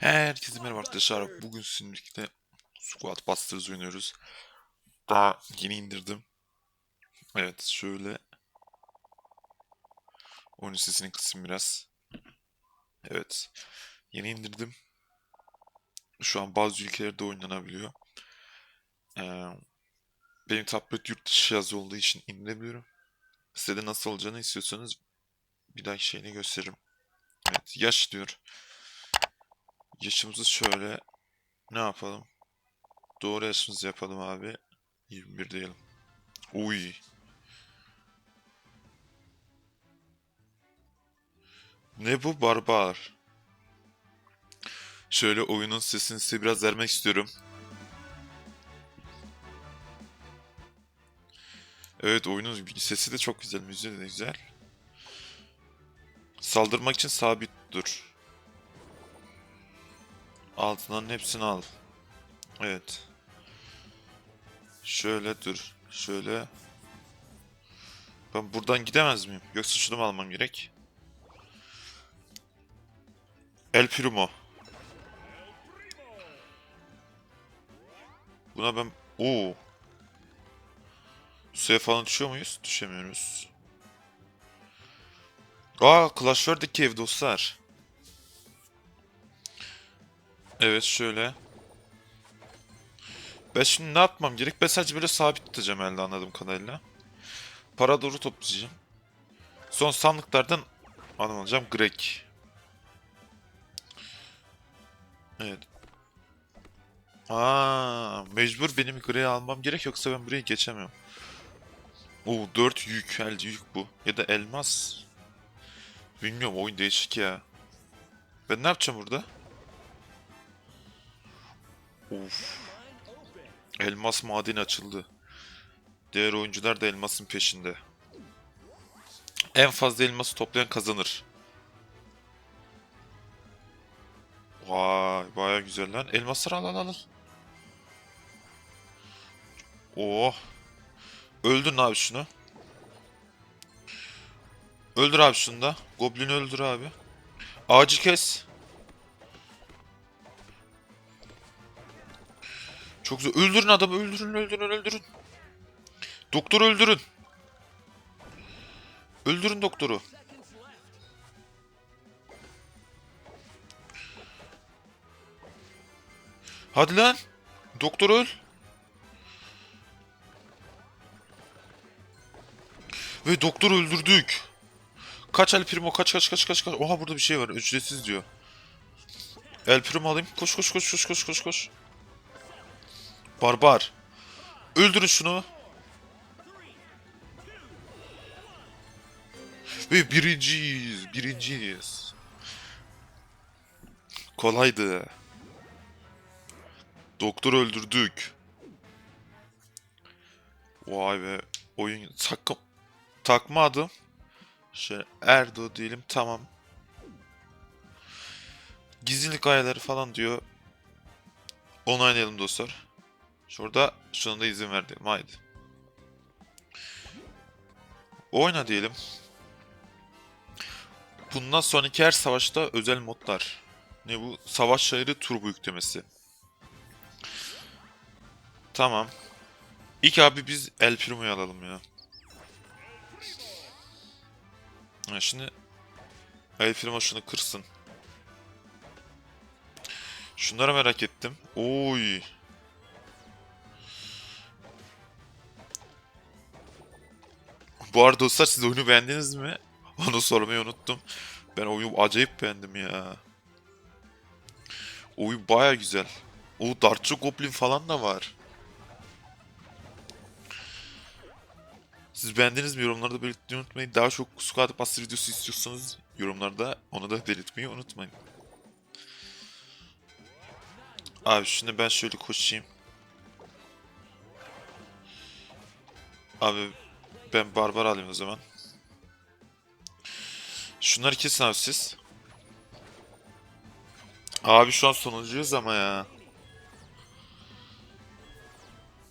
Herkese merhaba arkadaşlar. Bugün sizinle birlikte Squad Busters oynuyoruz. Daha yeni indirdim. Evet şöyle. Oyun sesini kısayım biraz. Evet. Yeni indirdim. Şu an bazı ülkelerde oynanabiliyor. Ee, benim tablet yurt dışı yazı olduğu için indirebiliyorum. Size de nasıl olacağını istiyorsanız bir dahaki şeyini gösteririm. Evet yaş diyor. Yaşımızı şöyle ne yapalım? Doğru yaşımızı yapalım abi. 21 diyelim. Uy. Ne bu barbar? Şöyle oyunun sesini size biraz vermek istiyorum. Evet oyunun sesi de çok güzel, müziği de güzel. Saldırmak için sabit dur. Altından hepsini al. Evet. Şöyle dur. Şöyle. Ben buradan gidemez miyim? Yoksa şunu mu almam gerek? El Primo. Buna ben... Oo. Suya falan düşüyor muyuz? Düşemiyoruz. Aa Clash Royale'deki ev dostlar. Evet şöyle. Ben şimdi ne yapmam gerek? Ben sadece böyle sabit tutacağım elde anladığım kadarıyla. Para doğru toplayacağım. Son sandıklardan anam alacağım. Greg. Evet. Aa, mecbur benim Greg'i almam gerek yoksa ben buraya geçemiyorum. Oo 4 yük, el yük bu. Ya da elmas. Bilmiyorum oyun değişik ya. Ben ne yapacağım burada? Of. Elmas madeni açıldı. Diğer oyuncular da elmasın peşinde. En fazla elması toplayan kazanır. Vay baya güzel lan. Elmasları al al al. Oh. Öldürün abi şunu. Öldür abi şunu da. Goblin'i öldür abi. Ağacı kes. Çok güzel. Öldürün adamı. Öldürün, öldürün, öldürün. Doktoru öldürün. Öldürün doktoru. Hadi lan. Doktor öl. Ve doktor öldürdük. Kaç El Primo kaç kaç kaç kaç kaç. Oha burada bir şey var. Ücretsiz diyor. El Primo alayım. Koş koş koş koş koş koş koş. Barbar. Öldürün şunu. Ve birinciyiz. Birinciyiz. Kolaydı. Doktor öldürdük. Vay be. Oyun takım takma adım. Şöyle Erdo diyelim tamam. Gizlilik ayarları falan diyor. Onaylayalım dostlar. Şurada şuna da izin ver diyelim. Haydi. Oyna diyelim. Bundan sonraki her savaşta özel modlar. Ne bu? Savaş şairi turbo yüklemesi. Tamam. İlk abi biz El Primo'yu alalım ya. Ha, şimdi El Primo şunu kırsın. Şunları merak ettim. Oy. Bu arada dostlar siz oyunu beğendiniz mi? Onu sormayı unuttum. Ben oyunu acayip beğendim ya. Oyun baya güzel. O Darkçı Goblin falan da var. Siz beğendiniz mi? Yorumlarda belirtmeyi unutmayın. Daha çok Squad Buster videosu istiyorsanız yorumlarda onu da belirtmeyi unutmayın. Abi şimdi ben şöyle koşayım. Abi ben barbar alayım o zaman. Şunları kesin abi siz. Abi şu an sonuncuyuz ama ya.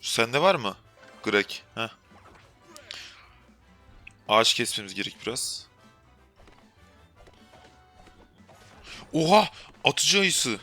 Sende var mı? Greg. Heh. Ağaç kesmemiz gerek biraz. Oha! Atıcı ayısı.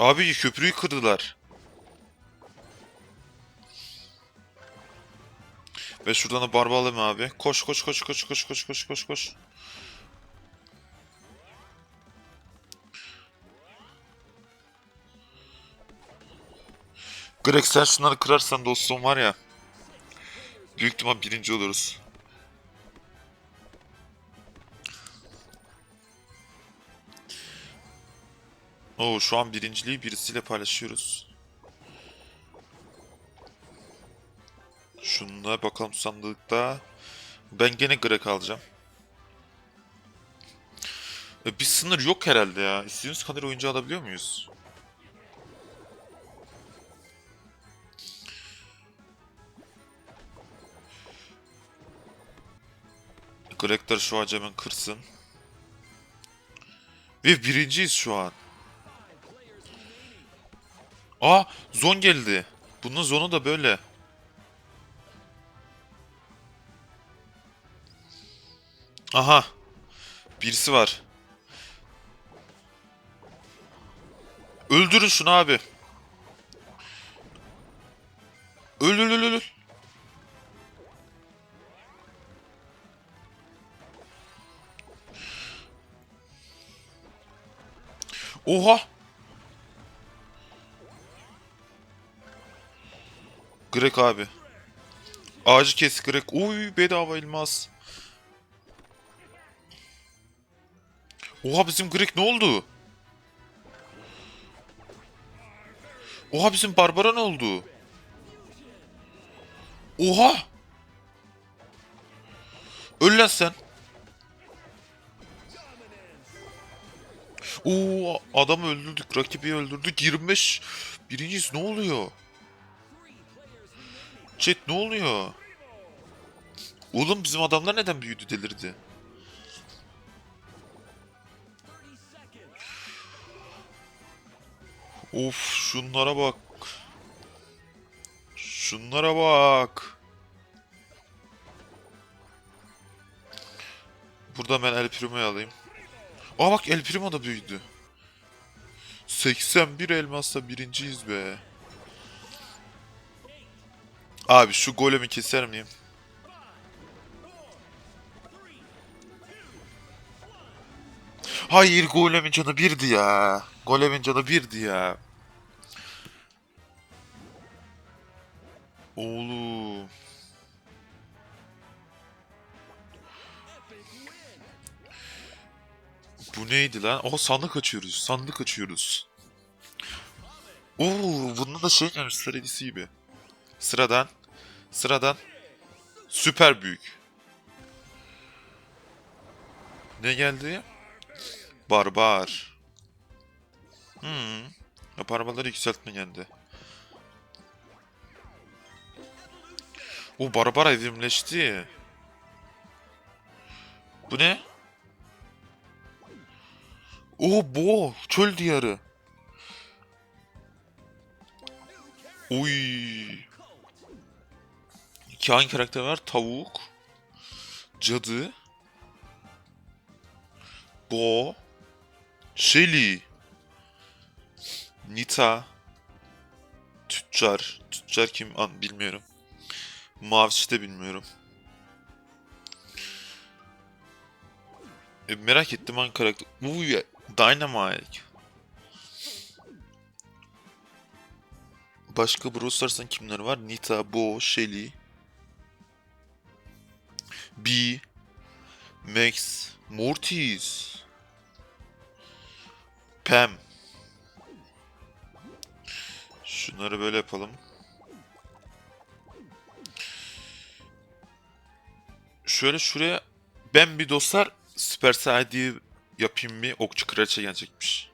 Abi köprüyü kırdılar. Ve şuradan da barba alayım abi. Koş koş koş koş koş koş koş koş koş. Greg sen şunları kırarsan dostum var ya. Büyük ihtimal birinci oluruz. Oo şu an birinciliği birisiyle paylaşıyoruz. Şunda bakalım sandıkta. Ben gene Greg alacağım. E, bir sınır yok herhalde ya. İstediğimiz kadar oyuncu alabiliyor muyuz? Greg'ler şu ağacı hemen kırsın. Ve birinciyiz şu an. Aa zon geldi. Bunun zonu da böyle. Aha. Birisi var. Öldürün şunu abi. Öl öl öl öl. Oha. Grek abi. Ağacı kes Grek. Uy bedava elmas. Oha bizim Grek ne oldu? Oha bizim Barbara ne oldu? Oha! Öl lan sen. Oo adamı öldürdük, rakibi öldürdük. 25 birinciyiz. Ne oluyor? Chat ne oluyor? Oğlum bizim adamlar neden büyüdü delirdi? Of şunlara bak. Şunlara bak. Burada ben El Primo'yu alayım. Aa bak El Primo da büyüdü. 81 elmasla birinciyiz be. Abi şu golemi keser miyim? Hayır golemin canı birdi ya. Golemin canı birdi ya. Oğlum. Bu neydi lan? Oha sandık açıyoruz. Sandık açıyoruz. Oo, bunun da şey gelmiş sıra gibi. Sıradan. Sıradan. Süper büyük. Ne geldi? Barbar. Hmm. Ya barbarları yükseltme geldi. O barbar evrimleşti. Bu ne? O bo çöl diyarı. Oy. İki hangi karakter var? Tavuk. Cadı. Bo. Shelly. Nita. Tüccar. Tüccar kim an bilmiyorum. Maviş'i de bilmiyorum. E, merak ettim hangi karakter. Uy, Dynamite. Başka Brawl Stars'tan kimler var? Nita, Bo, Shelly. B. Max. Mortis. Pam. Şunları böyle yapalım. Şöyle şuraya ben bir dostlar Süper ID yapayım bir okçu kraliçe gelecekmiş.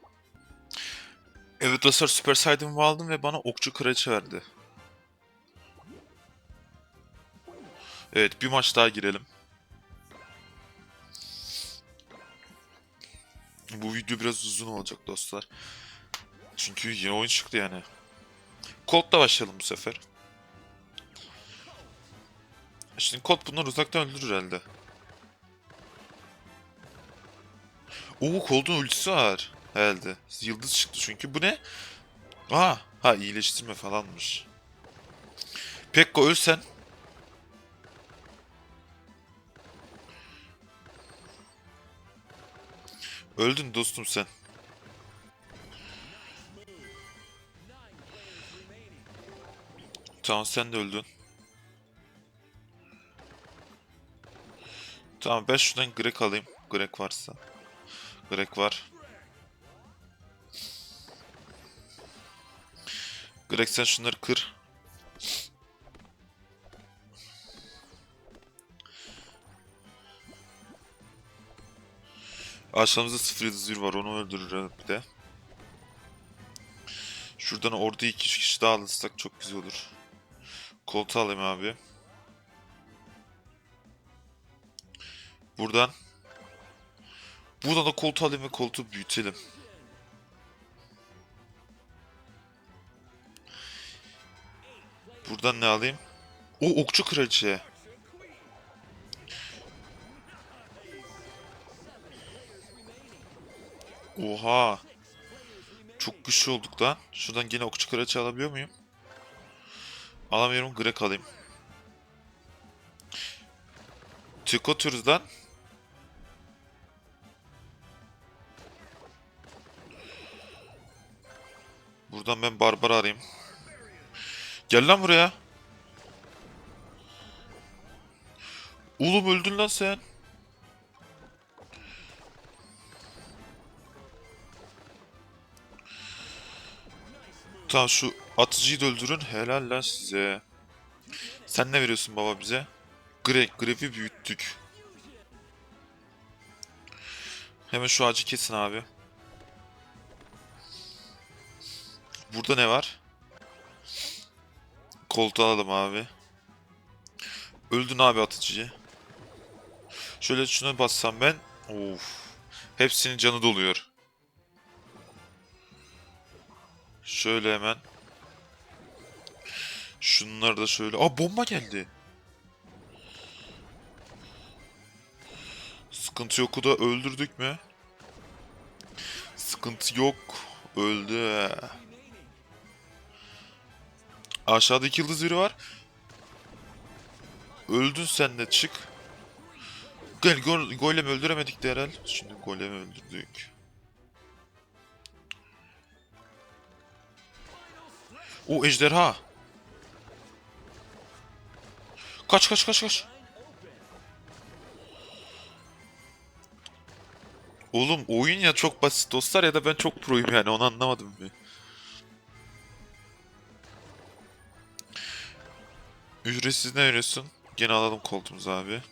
Evet dostlar Süper Saiyan'ımı aldım ve bana okçu kraliçe verdi. Evet bir maç daha girelim. Bu video biraz uzun olacak dostlar. Çünkü yeni oyun çıktı yani. Colt'la başlayalım bu sefer. Şimdi Colt bunları uzaktan öldürür herhalde. Oo Colt'un ultisi var herhalde. Yıldız çıktı çünkü. Bu ne? Aa, ha iyileştirme falanmış. Pekko ölsen. Öldün dostum sen. Tamam sen de öldün. Tamam ben şuradan Grek alayım. Grek varsa. Grek var. Greg sen şunları kır. Aşağımızda 0 yıldız bir var onu öldürür bir de. Şuradan orada 2 kişi daha alırsak çok güzel olur. Koltuğu alayım abi. Buradan. Buradan da koltuğu alayım ve koltuğu büyütelim. Buradan ne alayım? O okçu kraliçe. Oha. Çok güçlü olduk lan. Şuradan yine okçu kraliçe alabiliyor muyum? Alamıyorum. Grek alayım. Lan. Buradan ben barbar arayayım. Gel lan buraya. Oğlum öldün lan sen. Tamam şu atıcıyı da öldürün. Helal lan size. Sen ne veriyorsun baba bize? Greg, Greg'i büyüttük. Hemen şu ağacı kesin abi. Burada ne var? Koltuğu alalım abi. Öldün abi atıcıyı. Şöyle şuna bassam ben. Of. Hepsinin canı doluyor. Şöyle hemen. Şunları da şöyle. Aa bomba geldi. Sıkıntı yok. O da öldürdük mü? Sıkıntı yok. Öldü. Aşağıda iki yıldız biri var. Öldün sen de çık. Gel go golem öldüremedik de herhal. Şimdi golemi öldürdük. O ejderha. Kaç kaç kaç kaç. Oğlum oyun ya çok basit dostlar ya da ben çok proyum yani onu anlamadım bir. Ücretsiz ne veriyorsun? Gene alalım koltuğumuzu abi.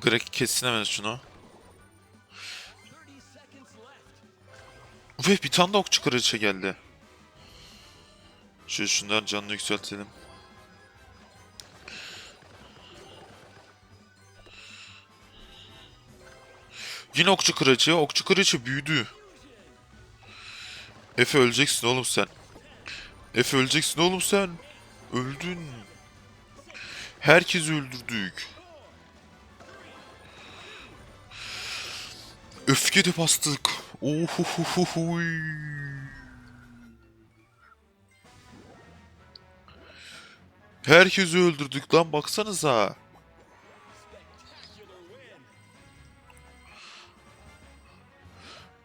Greg kessin hemen şunu. Ve bir tane de okçu kraliçe geldi. Şöyle şunların canını yükseltelim. Yine okçu kraliçe. Okçu kraliçe büyüdü. Efe öleceksin oğlum sen. Efe öleceksin oğlum sen. Öldün. Herkesi öldürdük. Öfke de bastık. Ohohohohoy. Herkesi öldürdük lan baksanıza.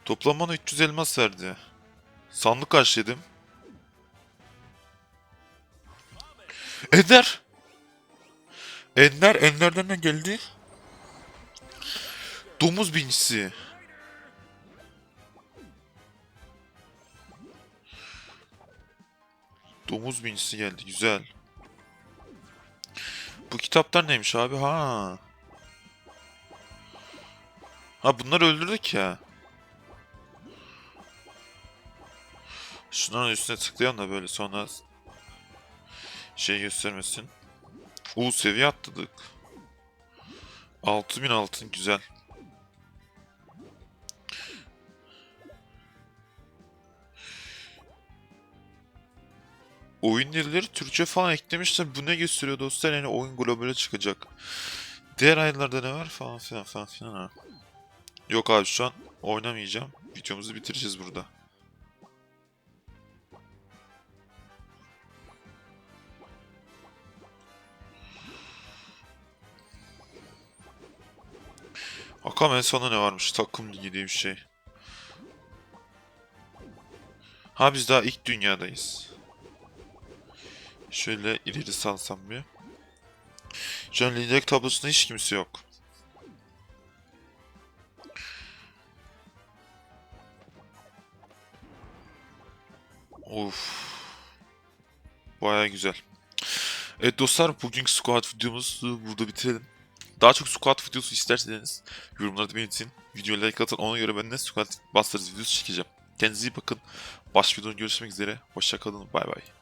Toplam bana 300 elmas verdi. Sandık açladım. Ender! Ender, Ender'den ne geldi? Domuz bincisi. Domuz bincisi geldi, güzel. Bu kitaplar neymiş abi? Ha. Ha bunları öldürdük ya. Şunların üstüne tıklayan da böyle sonra şey göstermesin. U seviye atladık. 6000 altın güzel. Oyun dilleri Türkçe falan eklemişler. Bu ne gösteriyor dostlar? Yani oyun globale çıkacak. Diğer aylarda ne var falan filan falan filan ha. Yok abi şu an oynamayacağım. Videomuzu bitireceğiz burada. Bakalım en sona ne varmış? Takım ligi diye bir şey. Ha biz daha ilk dünyadayız. Şöyle ileri salsam bir. Şu an liderlik tablosunda hiç kimse yok. Of. Baya güzel. Evet dostlar bugünkü squad videomuzu burada bitirelim. Daha çok squad videosu isterseniz yorumlarda belirtin. Videoya like atın ona göre ben de squad bastırız videosu çekeceğim. Kendinize iyi bakın. Başka videoda görüşmek üzere. Hoşçakalın. Bay bay.